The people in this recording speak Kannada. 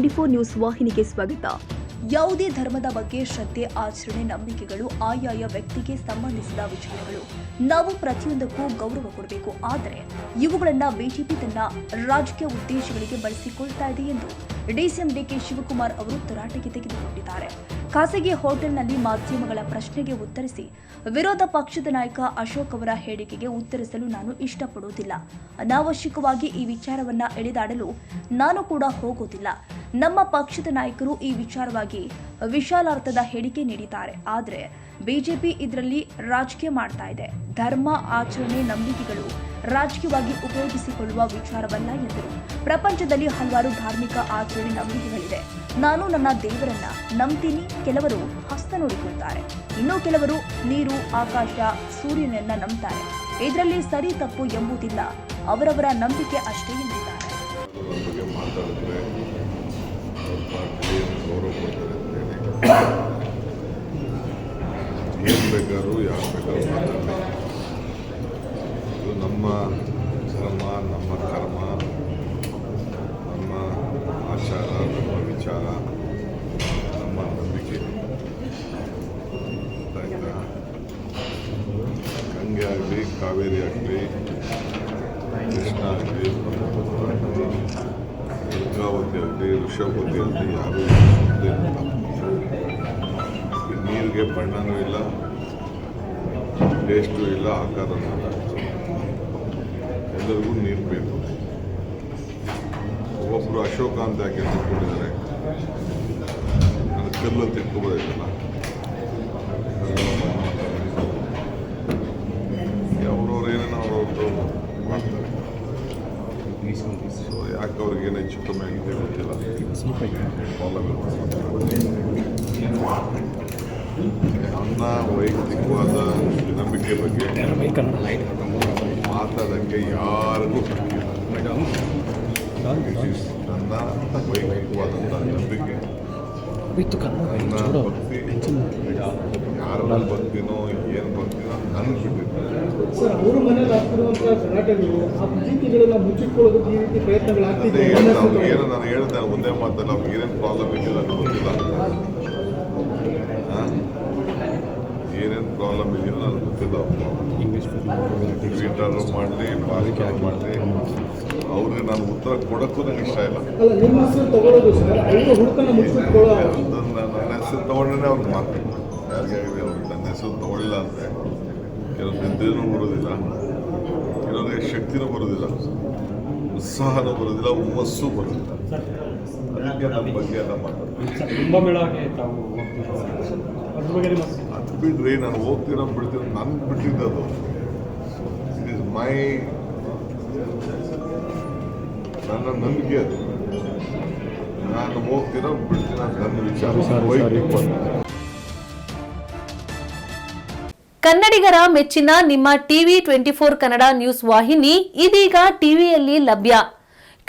ಟಿವಿ ಟ್ವೆಂಟಿ ಫೋರ್ ನ್ಯೂಸ್ ವಾಹಿನಿಗೆ ಸ್ವಾಗತ. ಯಾವುದೇ ಧರ್ಮದ ಬಗ್ಗೆ ಶ್ರದ್ಧೆ, ಆಚರಣೆ, ನಂಬಿಕೆಗಳು ಆಯಾಯ ವ್ಯಕ್ತಿಗೆ ಸಂಬಂಧಿಸಿದ ವಿಚಾರಗಳು ನಾವು ಪ್ರತಿಯೊಂದಕ್ಕೂ ಗೌರವ ಕೊಡಬೇಕು. ಆದರೆ ಇವುಗಳನ್ನ ಬಿಜೆಪಿ ತನ್ನ ರಾಜಕೀಯ ಉದ್ದೇಶಗಳಿಗೆ ಬಳಸಿಕೊಳ್ತಾ ಇದೆ ಎಂದು ಡಿಸಿಎಂ ಡಿಕೆ ಶಿವಕುಮಾರ್ ಅವರು ತರಾಟೆಗೆ ತೆಗೆದುಕೊಂಡಿದ್ದಾರೆ. ಖಾಸಗಿ ಹೋಟೆಲ್ನಲ್ಲಿ ಮಾಧ್ಯಮಗಳ ಪ್ರಶ್ನೆಗೆ ಉತ್ತರಿಸಿ ವಿರೋಧ ಪಕ್ಷದ ನಾಯಕ ಅಶೋಕ್ ಅವರ ಹೇಳಿಕೆಗೆ ಉತ್ತರಿಸಲು ನಾನು ಇಷ್ಟಪಡುವುದಿಲ್ಲ. ಅನಾವಶ್ಯಕವಾಗಿ ಈ ವಿಚಾರವನ್ನ ಎಳೆದಾಡಲು ನಾನು ಕೂಡ ಹೋಗೋದಿಲ್ಲ ನಮ್ಮ ಪಕ್ಷದ ನಾಯಕರು ಈ ವಿಚಾರವಾಗಿ ವಿಶಾಲಾರ್ಥದ ಹೇಳಿಕೆ ನೀಡಿದ್ದಾರೆ. ಆದರೆ ಬಿಜೆಪಿ ಇದರಲ್ಲಿ ರಾಜಕೀಯ ಮಾಡ್ತಾ ಇದೆ. ಧರ್ಮ, ಆಚರಣೆ, ನಂಬಿಕೆಗಳು ರಾಜಕೀಯವಾಗಿ ಉಪಯೋಗಿಸಿಕೊಳ್ಳುವ ವಿಚಾರವಲ್ಲ ಎಂದರು. ಪ್ರಪಂಚದಲ್ಲಿ ಹಲವಾರು ಧಾರ್ಮಿಕ ಆಚರಣೆ ನಂಬಿಕೆಗಳಿವೆ ನಾನು ನನ್ನ ದೇವರನ್ನ ನಂಬ್ತೀನಿ, ಕೆಲವರು ಹಸ್ತ ನೋಡಿಕೊಳ್ತಾರೆ ಇನ್ನು ಕೆಲವರು ನೀರು, ಆಕಾಶ, ಸೂರ್ಯನನ್ನ ನಂಬ್ತಾರೆ. ಇದರಲ್ಲಿ ಸರಿ ತಪ್ಪು ಎಂಬುದಿಲ್ಲ. ಅವರವರ ನಂಬಿಕೆ ಅಷ್ಟೇ ಎಂದಿದ್ದಾರೆ. ನಮ್ಮ ಧರ್ಮ, ನಮ್ಮ ಕರ್ಮ, ನಮ್ಮ ಆಚಾರ, ನಮ್ಮ ವಿಚಾರ, ನಮ್ಮ ನಂಬಿಕೆ. ಗಂಗೆ ಆಗಲಿ, ಕಾವೇರಿ ಆಗಲಿ, ಕೃಷ್ಣ ಆಗಲಿ ದುರ್ಗಾವತಿ ಆಗಲಿ ಋಷಭವತಿ ಆಗಲಿ ಯಾರೂ ನೀರಿಗೆ ಬಣ್ಣನೂ ಇಲ್ಲ ಟೇಸ್ಟು ಇಲ್ಲ, ಆಕಾರನೂ ಇಲ್ಲ. ಎಲ್ಲರಿಗೂ ನೀರು ಬೇಕು ಒಬ್ಬರು ಅಶೋಕ ಅಂತ ಯಾಕೆ ತಿಳ್ಕೊಂಡಿದ್ದಾರೆ ನಾನು ಕಲ್ಲು ತಿಳ್ಕೊಬೋದಾಯ್ತಲ್ಲ ಅವ್ರವ್ರು ಏನೇನೋ ಅವ್ರವ್ರದ್ದು ಮಾಡ್ತಾರೆ. ಸೊ ಯಾಕೆ ಅವ್ರಿಗೆ ಏನು ಹೆಚ್ಚು ಕಮ್ಮಿ ಆಗಿದೆ ಗೊತ್ತಿಲ್ಲ. ನನ್ನ ವೈಯಕ್ತಿಕವಾದ ನಂಬಿಕೆ ಬಗ್ಗೆ ಮಾತಾಡೋಕ್ಕೆ ಯಾರಿಗೂ ಹಕ್ಕಿಲ್ಲ It is ನನ್ನ ವೈಯಕ್ತಿಕವಾದಂಥ ನಂಬಿಕೆ ನನ್ನ ಭಕ್ತಿ ಯಾರ ಮೇಲೆ ಭಕ್ತಿನೋ ಏನು ಭಕ್ತಿನೋ ನನಗೆ ಬಿಟ್ಟಿದ್ದಾರೆ ಸರ್ ಅವ್ರ ಮನೇಲಿ ಗಲಾಟೆಗಳು ಆ ಈ ರೀತಿ ಏನು ನಾನು ಹೇಳ್ದೆ ಒಂದೇ ಮಾತು ಅವ್ರಿಗೆ ಏನೇನು ಪ್ರಾಬ್ಲಮ್ ಇದೆಯಲ್ಲ ನನಗೆ ಗೊತ್ತಿಲ್ಲ? ಏನೇನು ಪ್ರಾಬ್ಲಮ್ ಇದೆಯೋ ನನಗೆ ಗೊತ್ತಿಲ್ಲ ಟ್ವೀಟರು ಮಾಡಲಿ ಪಾಲಿಕೆ ಮಾಡಲಿ. ಅವ್ರಿಗೆ ನಾನು ಉತ್ತರ ಕೊಡೋಕ್ಕೂ ನನಗೆ ಇಷ್ಟ ಇಲ್ಲ. ನನ್ನ ಹೆಸರು ತೊಗೊಂಡ್ರೆ ಅವ್ರಿಗೆ ಮಾತಾಡ್ಬೇಕು ಯಾರಿಗೆ ಅವ್ರಿಗೆ ನನ್ನ ಹೆಸರು ತೊಗೊಳ್ಳಿಲ್ಲ ಅಂದರೆ ಕೆಲವು ನಿದ್ರೆನೂ ಬರೋದಿಲ್ಲ. ಕೆಲವೊಂದು ಶಕ್ತಿನೂ ಬರೋದಿಲ್ಲ. ಉತ್ಸಾಹನೂ ಬರೋದಿಲ್ಲ ಹುಮ್ಮಸ್ಸು ಬರೋದಿಲ್ಲ. ಕುಂಭಮೇಳಕ್ಕೆ ತಾವು ಅದು ಬಿಡ್ರಿ ನಾನು ಹೋಗ್ತೀರ ಬಿಡ್ತೀರ ನನ್ ಬಿಟ್ಟಿದ್ದದು ಇಟ್ ಇಸ್ ಮೈ ನನ್ನ ನಂಬಿಕೆ ಅದು. ನಾನು ಹೋಗ್ತೀರ ಬಿಡ್ತೀರ ನನ್ನ ವಿಚಾರ. ಕನ್ನಡಿಗರ ಮೆಚ್ಚಿನ ನಿಮ್ಮ TV twenty four Kannada news ವಾಹಿನಿ ಇದೀಗ ಟಿವಿಯಲ್ಲಿ ಲಭ್ಯ.